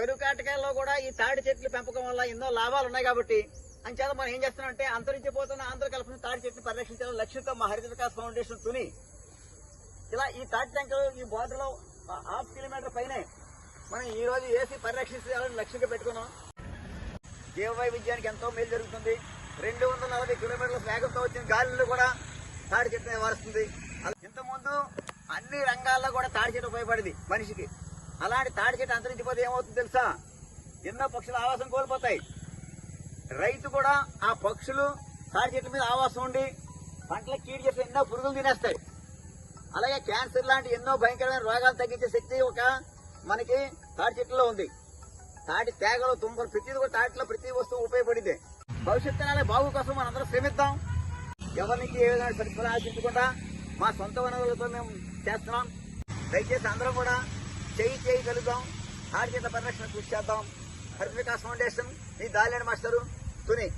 కరుకాటకాయల్లో కూడా ఈ తాడి చెట్లు పెంపకం వల్ల ఎన్నో లాభాలు ఉన్నాయి కాబట్టి అంచేత మనం ఏం చేస్తున్నాం అంటే అంతరించిపోతున్న ఆంధ్రకల్పన తాడి చెట్లు పరిరక్షించాలని లక్ష్యంతో మా హరిత వికాస్ ఫౌండేషన్ తుని ఇలా ఈ తాటి టెంకలు ఈ బోర్డులో హాఫ్ కిలోమీటర్ పైనే మనం ఈ రోజు వేసి పరిరక్షించాలని లక్ష్యంగా పెట్టుకున్నాం. జీవ వైవిధ్యానికి ఎంతో మేలు జరుగుతుంది. రెండు వందల నలభై కిలోమీటర్ల వేగంతో వచ్చిన గాలిలో కూడా తాడి చెట్టు నివారిస్తుంది. ఇంతకుముందు అన్ని రంగాల్లో కూడా తాడి చెట్టు ఉపయోగపడింది మనిషికి. అలాంటి తాడి చెట్టు అంతరించిపోతే ఏమవుతుంది తెలుసా? ఎన్నో పక్షులు ఆవాసం కోల్పోతాయి. రైతు కూడా ఆ పక్షులు తాడి చెట్ల మీద ఆవాసం ఉండి పంటలకు కీడు చేసే ఎన్నో పురుగులు తినేస్తాయి. అలాగే క్యాన్సర్ లాంటి ఎన్నో భయంకరమైన రోగాలు తగ్గించే శక్తి ఒక మనకి తాడి చెట్టులో ఉంది. తాటి తేగలు తుంపలు ప్రతిది కూడా తాటిలో ప్రతి వస్తువు ఉపయోగపడింది. భవిష్యత్తు తరాల బాగు కోసం మనందరం శ్రమిద్దాం. ఎవరికి ఏ విధంగా ప్రతిఫలం ఆశించకుండా మా సొంత వనరులతో మేము చేస్తున్నాం. దయచేసి అందరం కూడా చేయి చేయి కలుద్దాం. తాడి పరిరక్షణ కృషి చేద్దాం. హరిత వికాస్ ఫౌండేషన్ మీ దాలిని మాస్టరు తుని